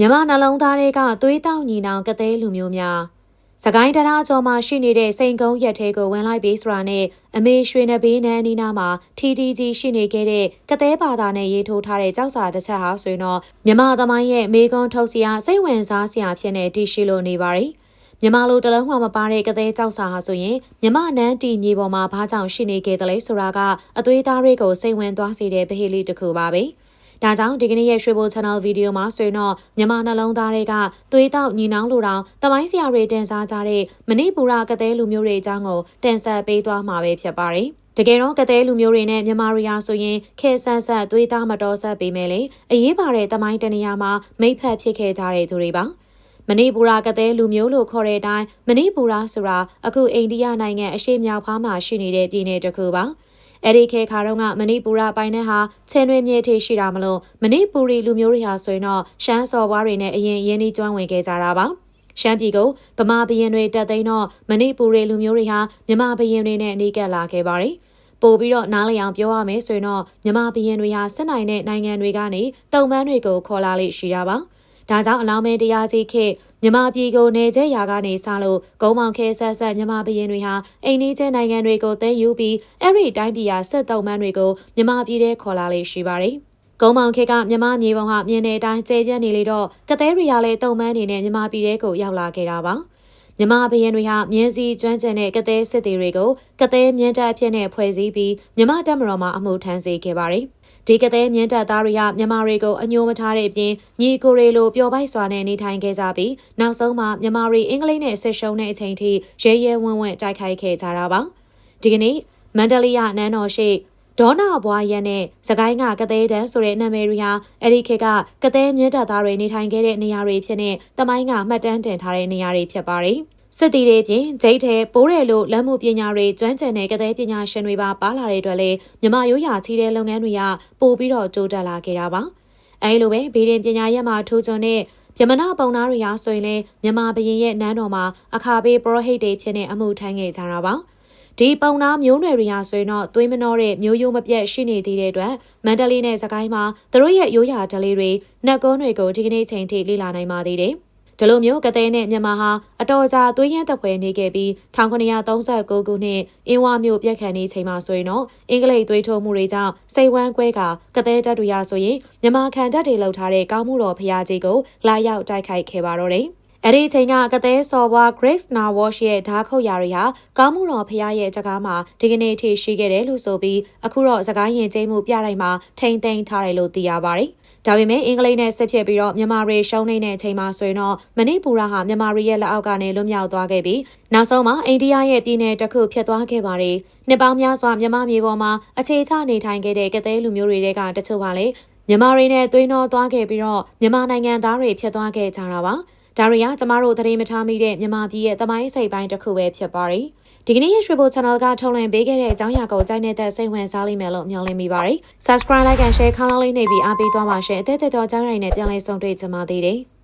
မြန်မာနှလုံးသားတွေကသွေးတောက်ညီနောင်ကသေးလူမျိုးများစကိုင်းတရားကျော်မှာရှိနေတဲ့စိန်ကုန်းရက်ထဲကိုဝင်လိုက်ပြီးဆိုတာနဲ့အမေရွှေနဘေးနန်းနီနာမှာထီတီကြီးရှိနေခဲ့တဲ့ကသေးဘာသာနဲ့ရေးထိုးထားတဲ့ကြောက်စာတစ်ချက်ဟာဆိုရင်တော့မြန်မာသမိုင်းရဲ့မေကွန်ထုတ်စရာစိတ်ဝင်စားစရာဖြစ်နေတည်ရှိလို့နေပါတယ်မြမလိုတလုံးမှမပါတဲ့ကသေးကြောက်စာဟာဆိုရင်မြမနန်းတီမြေပေါ်မှာဘာကြောင့်ရှိနေခဲ့တယ်လဲဆိုတာကအသွေးသားတွေကိုစိတ်ဝင်သွားစေတဲ့ဗဟိလိတစ်ခုပါပဲ။ ဒါကြောင့်ဒီကနေ့ရဲ့ရွှေဘို channel ဗီဒီယိုမှာဆိုရင်တော့မြမနှလုံးသားတွေကသွေးတောက်ညီနောင်လိုတောင်တမိုင်းဆရာတွေတင်စားကြတဲ့မဏိပူရကသေးလူမျိုးတွေအကြောင်းကိုတင်ဆက်ပေးသွားမှာပဲဖြစ်ပါတယ်။တကယ်တော့ကတဲ့လူမျိုးတွေနဲ့မြန်မာရီယာဆိုရင်ခဲဆန်းဆက်သွေးသားမတော်ဆက်ပေးမယ်လေအရေးပါတဲ့တမိုင်းတနေရာမှာမိဖက်ဖြစ်ခဲ့ကြတဲ့သူတွေပါမဏိပူရကတဲ့လူမျိုးလို့ခေါ်တဲ့အတိုင်းမဏိပူရဆိုတာအခုအိန္ဒိယနိုင်ငံအရှေ့မြောက်ဖားမှာရှိနေတဲ့ပြည်နယ်တစ်ခုပါ အဲ့ဒီခေခါတော့ကမဏိပူရပိုင်းနဲ့ဟာချင်တွင်မြေထိရှိတာမလို့မဏိပူရီလူမျိုးတွေဟာဆိုရင်တော့ရှမ်းစော်ဘွားတွေနဲ့အရင်ရင်းနှီးကျွမ်းဝင်ခဲ့ကြတာပါရှမ်းပြည်ကိုဗမာဘရင်တွေတက်သိမ်းတော့မဏိပူရီလူမျိုးတွေဟာမြန်မာဘရင်တွေနဲ့အနီးကပ်လာခဲ့ပါတယ်ပို့ပြီးတော့နားလည်အောင်ပြောရမယ်ဆိုရင်တော့မြမဘရင်တွေဟာစစ်နိုင်တဲ့နိုင်ငံတွေကနေတုံပန်းတွေကိုခေါ်လာလိမ့်ရှိတာပါ။ဒါကြောင့်အလောင်းမဲတရားကြီးခေ မြမပြည်ကိုနေကျရာကနေစလို့ဂုံမောင်ခဲဆက်ဆက်မြမဘရင်တွေဟာအိမ်နီးချင်းနိုင်ငံတွေကိုသိမ်းယူပြီးအဲ့ဒီတိုင်းပြည်ဟာစစ်တုံပန်းတွေကိုမြမပြည်ထဲခေါ်လာလိမ့်ရှိပါတယ်။ကုန်းမောင်ခေကမြမမြေပုံဟာမြင်းတဲ့အတိုင်းကျဲပြန့်နေလေတော့ကသေးရီရလည်းတုံမန်းနေနဲ့မြမပြည်တဲကိုရောက်လာခဲ့တာပါ။မြမဘရင်တွေဟာမြင်းစည်းကျွမ်းကျင်တဲ့ကသေးစစ်သည်တွေကိုကသေးမြင်းတပ်အဖြစ်နဲ့ဖွဲ့စည်းပြီးမြမတပ်မတော်မှာအမှုထမ်းစေခဲ့ပါတယ်။ ဒီကသေးမြင်းတပ်သားတွေကမြမတွေကိုအညိုမထားတဲ့အပြင်ညီကိုရီလိုပျော်ပိုက်စွာနဲ့နေထိုင်ခဲ့ကြပြီးနောက်ဆုံးမှာမြမတွေအင်္ဂလိပ်နဲ့ဆစ်ရှုံတဲ့အချိန်ထိရဲရဲဝံ့ဝံ့တိုက်ခိုက်ခဲ့ကြတာပါ။ဒီကနေ့မန္တလေးရနန်းတော်ရှိဒေါနာဘွားရက်နဲ့စကိုင်းကကသေးတန်းဆိုတဲ့နာမည်တွေဟာအဲ့ဒီခေတ်ကကသေးမြင့်တပ်သားတွေနေထိုင်ခဲ့တဲ့နေရာတွေဖြစ်နေတမိုင်းကမှတ်တမ်းတင်ထားတဲ့နေရာတွေဖြစ်ပါတယ်။ စစ်တီတွေပြင်ဂျိတ်ထဲပိုးတယ်လို့လက်မှုပညာတွေကျွမ်းကျင်တဲ့ကသေးပညာရှင်တွေပါပါလာတဲ့အတွက်လေမြမရိုးရာချီတဲ့လုပ်ငန်းတွေကပို့ပြီးတော့တိုးတက်လာခဲ့တာပါ။အဲဒီလိုပဲဗီဒီပညာရက်မှာထိုးချွန်တဲ့ယမနာပုံနာတွေဟာဆိုရင်လေမြမဘရင်ရဲ့နန်းတော်မှာအခါပေးပရောဟိတ်တွေဖြစ်နေအမှုထမ်းခဲ့ကြတာပါ။ဒီပုံနာမျိုးနွယ်တွေဟာဆိုရင်တော့သွေးမနှောတဲ့မျိုးရိုးမပြတ်ရှိနေသေးတဲ့အတွက်မန္တလေးနဲ့စကိုင်းမှာသူတို့ရဲ့ရိုးရာဓလေးတွေနှက်ကုန်းတွေကိုဒီကနေ့ချိန်ထိလေ့လာနိုင်ပါသေးတယ်။ ဒီလိုမျိုးကတဲ့နဲ့မြန်မာဟာအတော်ကြာသွေးရမ်းတပ်ဖွဲ့နေခဲ့ပြီး1939ခုနှစ်အင်းဝမြို့ပြက်ခတ်နေချိန်မှာဆိုရင်တော့အင်္ဂလိပ်သွေးထိုးမှုတွေကြောင့်စိတ်ဝမ်းကွဲကကတဲ့တပ်တွေရဆိုရင်မြန်မာခံတပ်တွေလှုပ်ထားတဲ့ကောင်းမှုတော်ဖရာကြီးကိုလာရောက်တိုက်ခိုက်ခဲ့ပါတော့တယ်။အဲ့ဒီအချိန်ကကတဲ့စော်ဘွား Grace Nawash ရဲ့ဓာခုတ်ရာတွေဟာကောင်းမှုတော်ဖရားရဲ့တကားမှာဒီကနေ့ထိရှိခဲ့တယ်လို့ဆိုပြီးအခုတော့စကိုင်းရင်ကျင်းမှုပြတိုင်းမှာထိမ့်သိမ်းထားတယ်လို့သိရပါတယ်။ ဒါပေမဲ့အင်္ဂလိပ်နဲ့ဆက်ဖြစ်ပြီးတော့မြန်မာရီရှုံးနေတဲ့အချိန်မှာဆိုရင်တော့မဏိပူရဟာမြန်မာရီရဲ့လက်အောက်ကနေလွတ်မြောက်သွားခဲ့ပြီးနောက်ဆုံးမှာအိန္ဒိယရဲ့ပြည်နယ်တစ်ခုဖြစ်သွားခဲ့ပါတယ်။နှစ်ပေါင်းများစွာမြန်မာမြေပေါ်မှာအခြေချနေထိုင်ခဲ့တဲ့ကတဲ့လူမျိုးတွေကတချို့ပါလေမြန်မာရီနဲ့သွေးနှောသွားခဲ့ပြီးတော့မြန်မာနိုင်ငံသားတွေဖြစ်သွားခဲ့ကြတာပါ။ဒါရီယာကျမတို့သတင်းမထားမိတဲ့မြန်မာပြည်ရဲ့သမိုင်းစိတ်ပိုင်းတစ်ခုပဲဖြစ်ပါတယ်။ ဒီကနေ့ရဲ့ရွှေဘို channel ကထုတ်လွှင့်ပေးခဲ့တဲ့အကြောင်းအရာကိုကြိုက်နေတဲ့စိတ်ဝင်စားလိမ့်မယ်လို့မျှော်လင့်မိပါတယ်။ Subscribe like and share ခေါင်းလောင်းလေးနှိပ်ပြီးအားပေးသွားပါရှင်။အသက်သက်တော်ကြောင်းရိုင်းနဲ့ပြန်လည်ဆုံတွေ့ကြပါသေးတယ်။